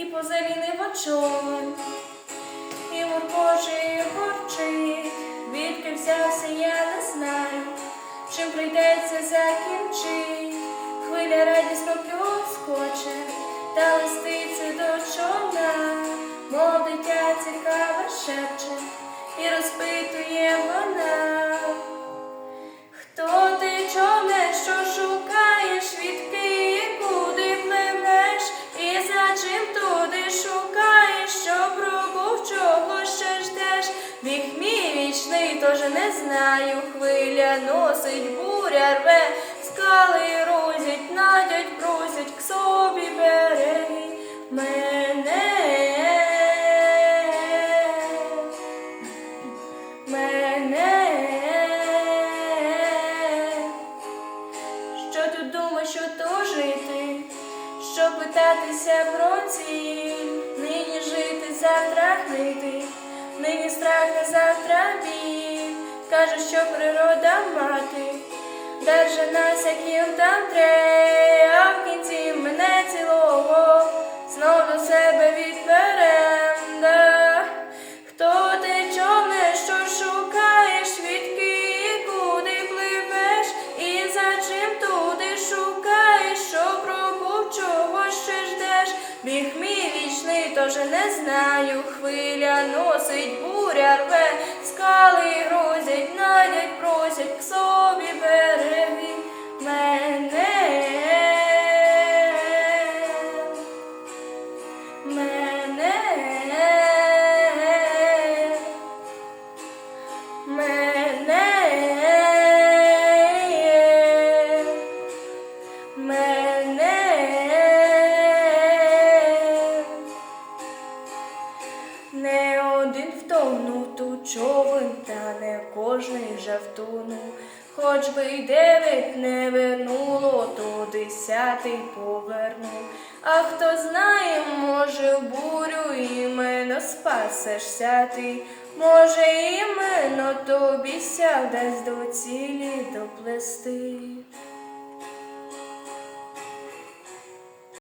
і позелінив очолом. І воркоче, і горчить, відки взявся, я не знаю, чим прийдеться закінчить. Хвиля радісно плюскоче, та листиться до човна, мов дитя цікаве шепче, і розпитує вона. Вічний, тож не знаю, хвиля носить, буря рве, скали розять, надять, просять к собі береги мене. Що тут думаєш, що то жити? Що питатися про ціль? Нині жити, завтра гнити, нині завтра біль. Каже, що природа мати, держа нас, там тре, а в кінці мене цілого знов до себе відберем. Да. Хто ти човне, що шукаєш, відки куди пливеш, і за чим туди шукаєш, що пробув, чого ждеш? Біг мій вічний, тож не знаю, хвиля носить, буря рве, скали грозять, надять, просять к собі береги мене. Мене, мене, мене. Тут човен, та не кожний же. Хоч би й дев'ять не вернуло, то десятий повернув. А хто знає, може, в бурю іменно спасешся ти, може, іменно тобі ся вдасть до цілі доплести.